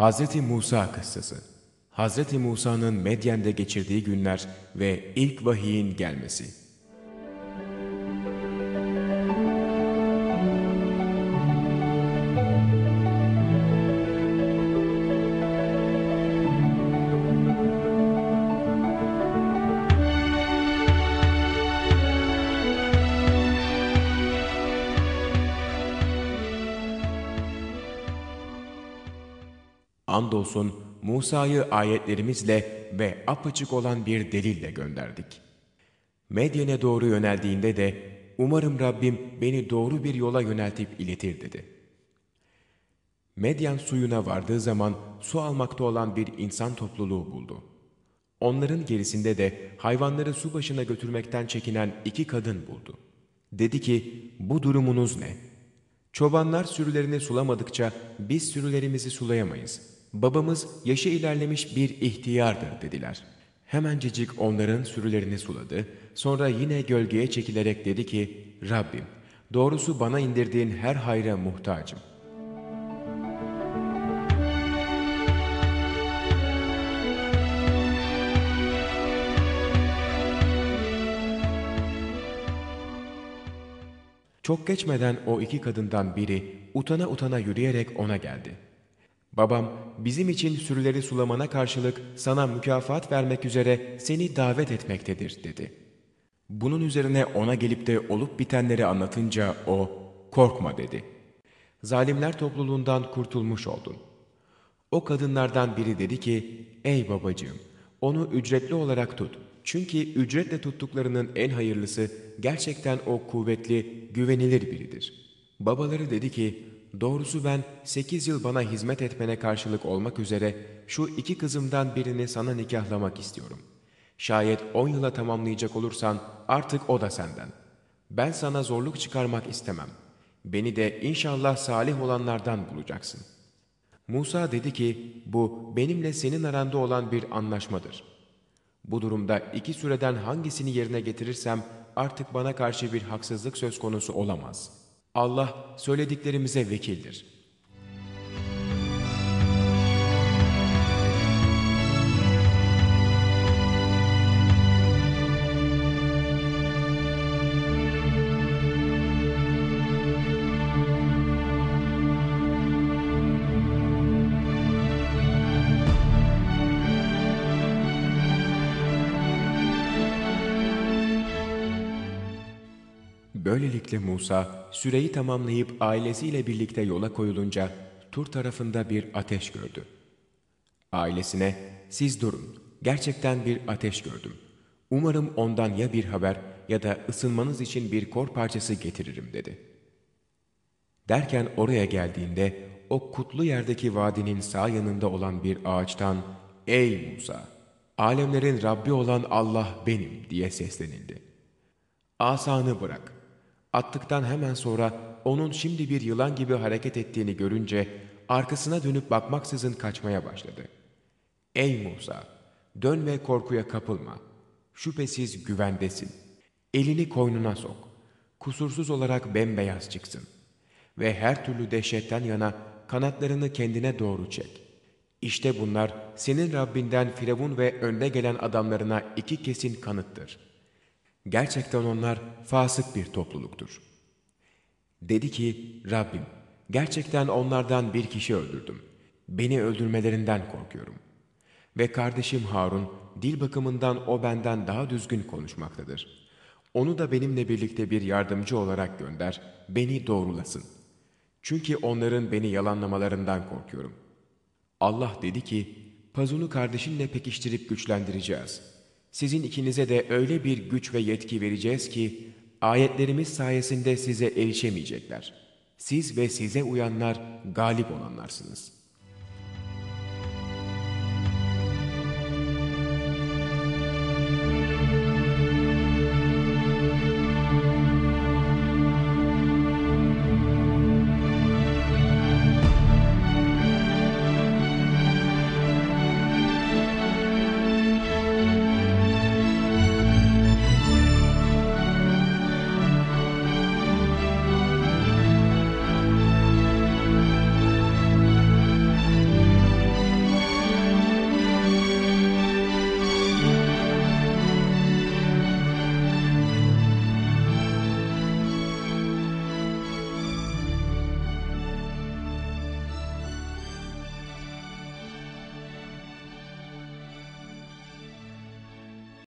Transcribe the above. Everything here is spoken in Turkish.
Hz. Musa kıssası Hz. Musa'nın Medyen'de geçirdiği günler ve ilk vahiyin gelmesi. Andolsun Musa'yı ayetlerimizle ve apaçık olan bir delille gönderdik. Medyen'e doğru yöneldiğinde de umarım Rabbim beni doğru bir yola yöneltip iletir dedi. Medyen suyuna vardığı zaman su almakta olan bir insan topluluğu buldu. Onların gerisinde de hayvanları su başına götürmekten çekinen iki kadın buldu. Dedi ki, bu durumunuz ne? Çobanlar sürülerini sulamadıkça biz sürülerimizi sulayamayız. Babamız yaşı ilerlemiş bir ihtiyardır dediler. Hemencecik onların sürülerini suladı. Sonra yine gölgeye çekilerek dedi ki, Rabbim, doğrusu bana indirdiğin her hayra muhtacım. Çok geçmeden o iki kadından biri utana utana yürüyerek ona geldi. Babam bizim için sürüleri sulamana karşılık sana mükafat vermek üzere seni davet etmektedir dedi. Bunun üzerine ona gelip de olup bitenleri anlatınca o korkma dedi. Zalimler topluluğundan kurtulmuş oldun. O kadınlardan biri dedi ki ey babacığım onu ücretli olarak tut. Çünkü ücretle tuttuklarının en hayırlısı gerçekten o kuvvetli, güvenilir biridir. Babaları dedi ki, doğrusu ben sekiz yıl bana hizmet etmene karşılık olmak üzere şu iki kızımdan birini sana nikahlamak istiyorum. Şayet on yıla tamamlayacak olursan artık o da senden. Ben sana zorluk çıkarmak istemem. Beni de inşallah salih olanlardan bulacaksın. Musa dedi ki, bu benimle senin aranda olan bir anlaşmadır.'' Bu durumda iki süreden hangisini yerine getirirsem artık bana karşı bir haksızlık söz konusu olamaz. Allah söylediklerimize vekildir. Böylelikle Musa süreyi tamamlayıp ailesiyle birlikte yola koyulunca Tur tarafında bir ateş gördü. Ailesine siz durun gerçekten bir ateş gördüm. Umarım ondan ya bir haber ya da ısınmanız için bir kor parçası getiririm dedi. Derken oraya geldiğinde o kutlu yerdeki vadinin sağ yanında olan bir ağaçtan ''Ey Musa! Alemlerin Rabbi olan Allah benim.'' diye seslenildi. Asanı bırak.'' Attıktan hemen sonra onun şimdi bir yılan gibi hareket ettiğini görünce arkasına dönüp bakmaksızın kaçmaya başladı. Ey Musa! Dön ve korkuya kapılma. Şüphesiz güvendesin. Elini koynuna sok. Kusursuz olarak bembeyaz çıksın. Ve her türlü dehşetten yana kanatlarını kendine doğru çek. İşte bunlar senin Rabbinden Firavun ve önde gelen adamlarına iki kesin kanıttır.'' Gerçekten onlar fasık bir topluluktur. Dedi ki, Rabbim, gerçekten onlardan bir kişi öldürdüm. Beni öldürmelerinden korkuyorum. Ve kardeşim Harun, dil bakımından o benden daha düzgün konuşmaktadır. Onu da benimle birlikte bir yardımcı olarak gönder, beni doğrulasın. Çünkü onların beni yalanlamalarından korkuyorum. Allah dedi ki, pazunu kardeşinle pekiştirip güçlendireceğiz.'' Sizin ikinize de öyle bir güç ve yetki vereceğiz ki, ayetlerimiz sayesinde size erişemeyecekler. Siz ve size uyanlar galip olanlarsınız.''